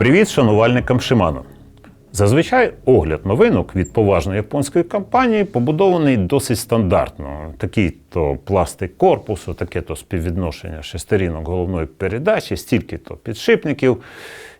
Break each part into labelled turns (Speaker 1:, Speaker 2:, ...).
Speaker 1: Привіт шанувальникам Shimano. Зазвичай огляд новинок від поважної японської компанії побудований досить стандартно. Такий то пластик корпусу, таке то співвідношення шестерінок головної передачі, стільки то підшипників.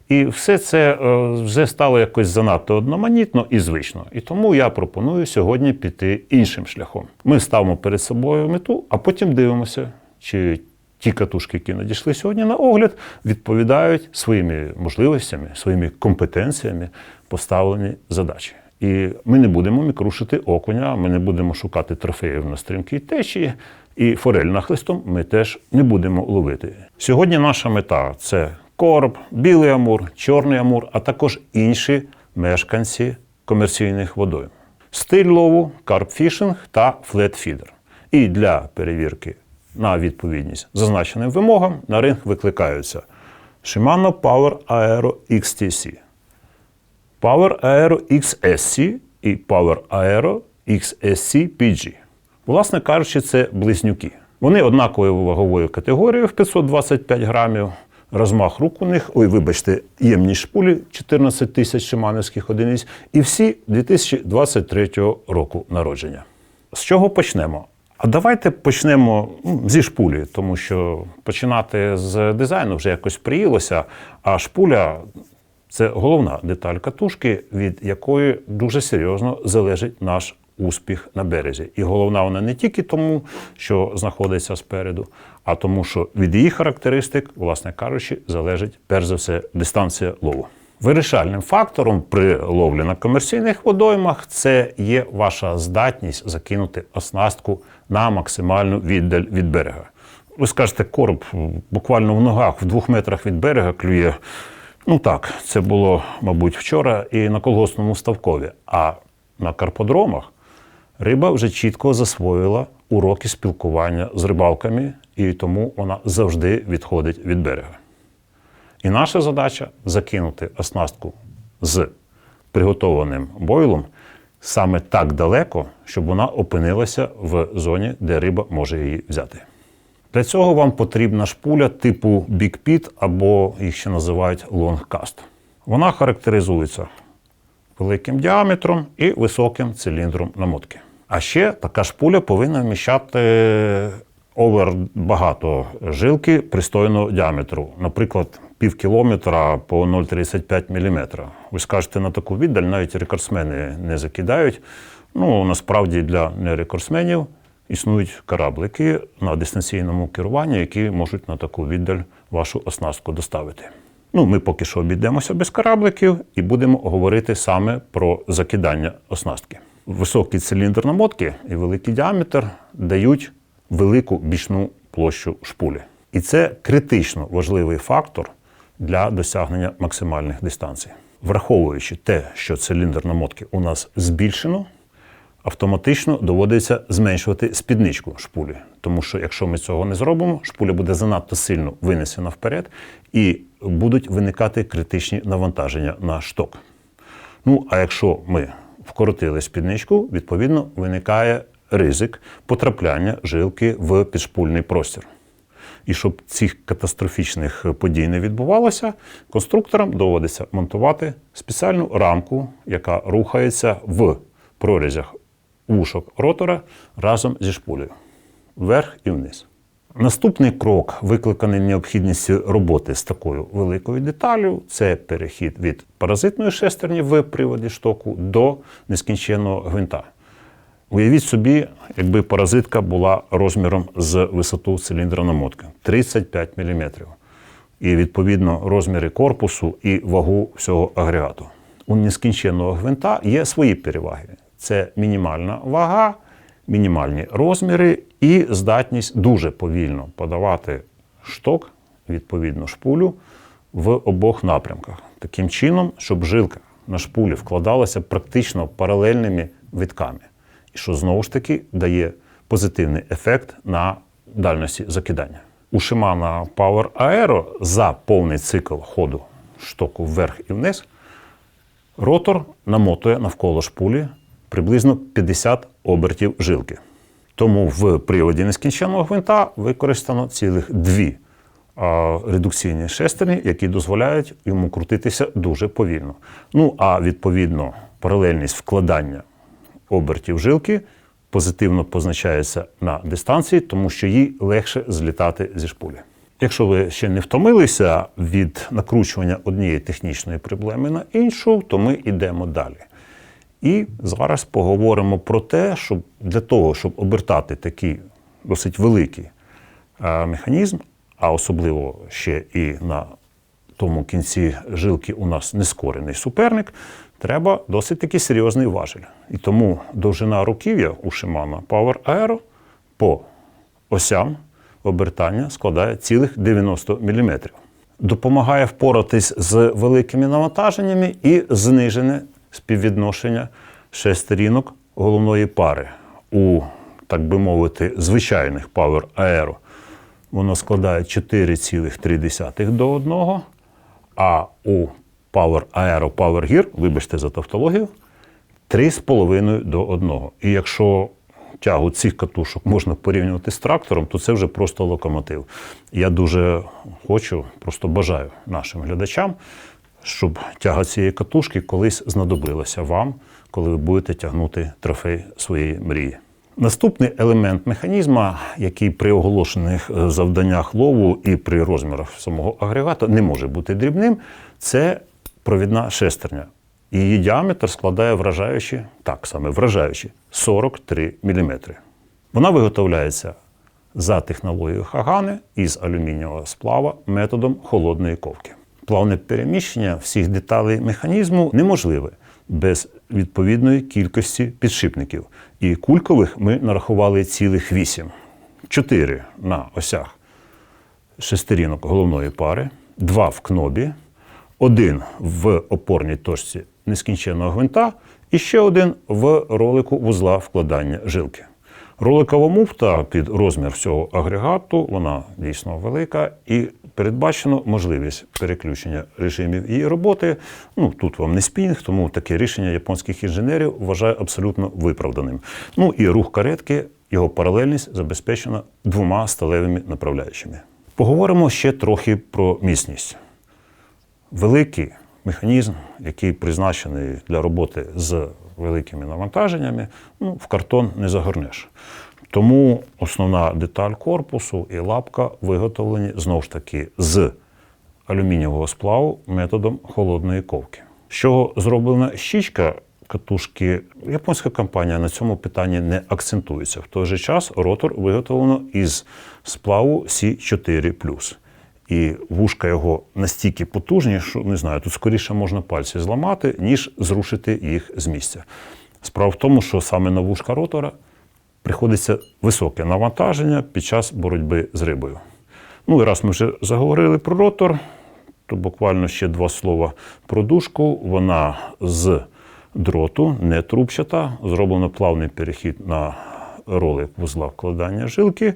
Speaker 1: І все це е, вже стало якось занадто одноманітно і звично. І тому я пропоную сьогодні піти іншим шляхом. Ми ставимо перед собою мету, а потім дивимося, чи ті катушки, які надійшли сьогодні на огляд, відповідають своїми можливостями, своїми компетенціями поставлені задачі. І ми не будемо мікрушити окуня, ми не будемо шукати трофеїв на стрімкій течії, і форель нахлистом ми теж не будемо ловити. Сьогодні наша мета це короб, білий амур, чорний амур, а також інші мешканці комерційних водойм. Стиль лову, карпфішинг та флетфідер. І для перевірки на відповідність зазначеним вимогам на ринг викликаються Shimano Power Aero XTC, Power Aero XSC і Power Aero XSC PG. Власне кажучи, це близнюки. Вони однакової вагової категорії в 525 грамів. Розмах рук у них, ой, вибачте, ємність шпулі 14 тисяч шиманівських одиниць, і всі 2023 року народження. З чого почнемо? А давайте почнемо ну, зі шпулі, тому що починати з дизайну вже якось приїлося, а шпуля це головна деталь катушки, від якої дуже серйозно залежить наш успіх на березі. І головна вона не тільки тому, що знаходиться спереду, а тому, що від її характеристик, власне кажучи, залежить перш за все дистанція лову. Вирішальним фактором при ловлі на комерційних водоймах це є ваша здатність закинути оснастку на максимальну віддаль від берега. Ви скажете, короб буквально в ногах, в двох метрах від берега клює. Ну так, це було, мабуть, вчора і на колгоспному ставкові. А на карподромах риба вже чітко засвоїла уроки спілкування з рибалками, і тому вона завжди відходить від берега. І наша задача закинути оснастку з приготованим бойлом саме так далеко, щоб вона опинилася в зоні, де риба може її взяти. Для цього вам потрібна шпуля типу Pit або їх ще називають Long Cast. Вона характеризується великим діаметром і високим циліндром намотки. А ще така шпуля повинна вміщати овер багато жилки пристойного діаметру, наприклад, пів кілометра по 0,35 мм. Ви скажете, на таку віддаль навіть рекордсмени не закидають. Ну, насправді для нерекордсменів існують кораблики на дистанційному керуванні, які можуть на таку віддаль вашу оснастку доставити. Ну, ми поки що обійдемося без корабликів і будемо говорити саме про закидання оснастки. Високий циліндр намотки і великий діаметр дають велику бічну площу шпулі. І це критично важливий фактор для досягнення максимальних дистанцій. Враховуючи те, що циліндр намотки у нас збільшено, автоматично доводиться зменшувати спідничку шпулі. Тому що якщо ми цього не зробимо, шпуля буде занадто сильно винесена вперед і будуть виникати критичні навантаження на шток. Ну, а якщо ми вкоротили спідничку, відповідно виникає ризик потрапляння жилки в підшпульний простір. І щоб цих катастрофічних подій не відбувалося, конструкторам доводиться монтувати спеціальну рамку, яка рухається в прорізях вушок ротора разом зі шпулею вверх і вниз. Наступний крок, викликаний необхідністю роботи з такою великою деталлю, це перехід від паразитної шестерні в приводі штоку до нескінченного гвинта. Уявіть собі, якби паразитка була розміром з висоту циліндра намотки 35 мм. І відповідно розміри корпусу і вагу всього агрегату. У нескінченного гвинта є свої переваги: це мінімальна вага, мінімальні розміри і здатність дуже повільно подавати шток, відповідно шпулю, в обох напрямках. Таким чином, щоб жилка на шпулі вкладалася практично паралельними витками. І що знову ж таки дає позитивний ефект на дальності закидання. У Shimano Power Aero за повний цикл ходу штоку вверх і вниз ротор намотує навколо шпулі приблизно 50 обертів жилки. Тому в приводі нескінченного гвинта використано цілих дві редукційні шестерні, які дозволяють йому крутитися дуже повільно. Ну а відповідно, паралельність вкладання обертів жилки позитивно позначається на дистанції, тому що їй легше злітати зі шпулі. Якщо ви ще не втомилися від накручування однієї технічної проблеми на іншу, то ми йдемо далі. І зараз поговоримо про те, щоб для того, щоб обертати такий досить великий е, механізм, а особливо ще і на тому кінці жилки у нас нескорений суперник, треба досить таки серйозний важель. І тому довжина руків'я у Shimano Power Aero по осям обертання складає цілих 90 мм. Допомагає впоратись з великими навантаженнями і знижене співвідношення шестерінок головної пари. У, так би мовити, звичайних Power Aero воно складає 4,3 до 1, а у Power Aero Power Gear, вибачте за тавтологію, 3,5 до 1. І якщо тягу цих катушок можна порівнювати з трактором, то це вже просто локомотив. Я дуже хочу, просто бажаю нашим глядачам, щоб тяга цієї катушки колись знадобилася вам, коли ви будете тягнути трофей своєї мрії. Наступний елемент механізма, який при оголошених е, завданнях лову і при розмірах самого агрегата не може бути дрібним, це провідна шестерня. Її діаметр складає вражаючі, так саме вражаючі, 43 мм. Вона виготовляється за технологією Хагани із алюмінієвого сплава методом холодної ковки. Плавне переміщення всіх деталей механізму неможливе без відповідної кількості підшипників. І кулькових ми нарахували цілих вісім. Чотири на осях шестерінок головної пари, два в кнобі, один в опорній точці нескінченного гвинта і ще один в ролику вузла вкладання жилки. Роликова муфта під розмір всього агрегату, вона дійсно велика, і передбачено можливість переключення режимів її роботи. Ну тут вам не спінг, тому таке рішення японських інженерів вважаю абсолютно виправданим. Ну і рух каретки, його паралельність забезпечена двома сталевими направляючими. Поговоримо ще трохи про міцність. Великий механізм, який призначений для роботи з великими навантаженнями, ну, в картон не загорнеш. Тому основна деталь корпусу і лапка виготовлені знову ж таки з алюмінієвого сплаву методом холодної ковки. З чого зроблена щічка катушки, японська компанія на цьому питанні не акцентується. В той же час ротор виготовлено із сплаву C4 і вушка його настільки потужні, що не знаю, тут скоріше можна пальці зламати, ніж зрушити їх з місця. Справа в тому, що саме на вушка ротора приходиться високе навантаження під час боротьби з рибою. Ну і раз ми вже заговорили про ротор, то буквально ще два слова про дужку. Вона з дроту, не трубчата, зроблено плавний перехід на ролик вузла вкладання жилки.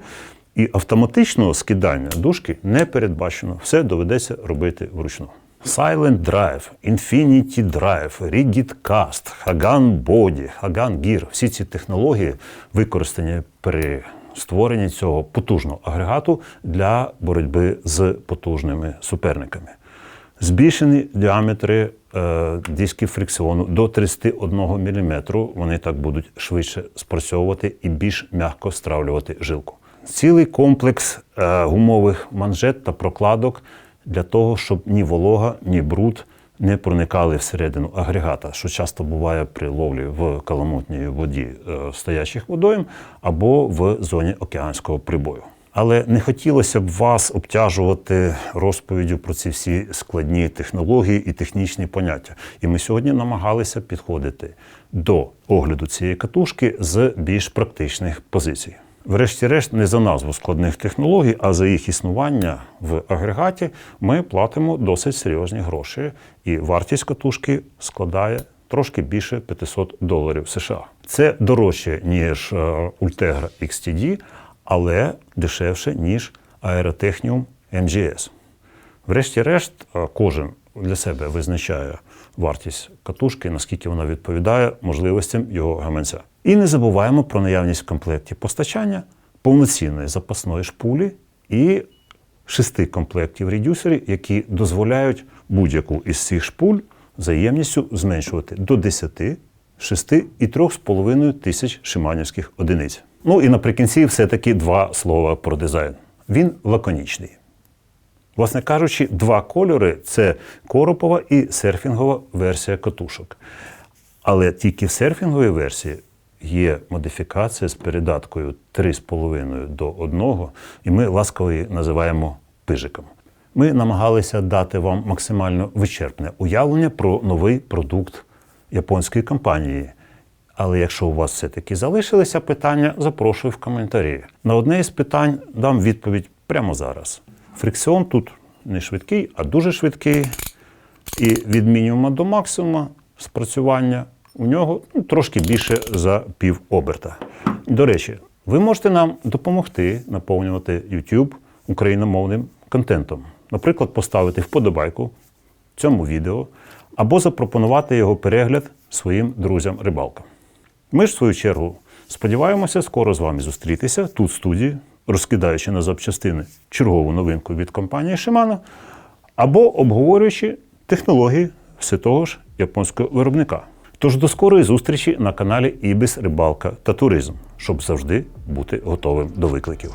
Speaker 1: І автоматичного скидання дужки не передбачено. Все доведеться робити вручну. Silent Drive, Infinity Drive, Rigid Cast, Hagan Body, Hagan Gear – всі ці технології використані при створенні цього потужного агрегату для боротьби з потужними суперниками. Збільшені діаметри е, дисків фрикціону до 31 мм. Вони так будуть швидше спрацьовувати і більш м'яко стравлювати жилку цілий комплекс е, гумових манжет та прокладок для того, щоб ні волога, ні бруд не проникали всередину агрегата, що часто буває при ловлі в каламутній воді е, стоячих водойм або в зоні океанського прибою. Але не хотілося б вас обтяжувати розповіддю про ці всі складні технології і технічні поняття. І ми сьогодні намагалися підходити до огляду цієї катушки з більш практичних позицій. Врешті-решт, не за назву складних технологій, а за їх існування в агрегаті ми платимо досить серйозні гроші, і вартість катушки складає трошки більше 500 доларів США. Це дорожче, ніж Ultegra XTD, але дешевше, ніж Aerotechnium MGS. Врешті-решт, е, кожен для себе визначає вартість катушки, наскільки вона відповідає можливостям його гаманця. І не забуваємо про наявність в комплекті постачання повноцінної запасної шпулі і шести комплектів редюсерів, які дозволяють будь-яку із цих шпуль за ємністю зменшувати до 10, 6 і 3,5 тисяч шиманівських одиниць. Ну і наприкінці все-таки два слова про дизайн. Він лаконічний. Власне кажучи, два кольори це коропова і серфінгова версія катушок. Але тільки в серфінговій версії є модифікація з передаткою 3,5 до 1, і ми ласково її називаємо пижиком. Ми намагалися дати вам максимально вичерпне уявлення про новий продукт японської компанії. Але якщо у вас все-таки залишилися питання, запрошую в коментарі. На одне із питань дам відповідь прямо зараз. Фрикціон тут не швидкий, а дуже швидкий. І від мінімума до максимума спрацювання у нього ну, трошки більше за пів оберта. До речі, ви можете нам допомогти наповнювати YouTube україномовним контентом. Наприклад, поставити вподобайку цьому відео або запропонувати його перегляд своїм друзям-рибалкам. Ми ж, в свою чергу, сподіваємося скоро з вами зустрітися тут, в студії, розкидаючи на запчастини чергову новинку від компанії Shimano, або обговорюючи технології все того ж японського виробника. Тож до скорої зустрічі на каналі Ібіс Рибалка та Туризм, щоб завжди бути готовим до викликів.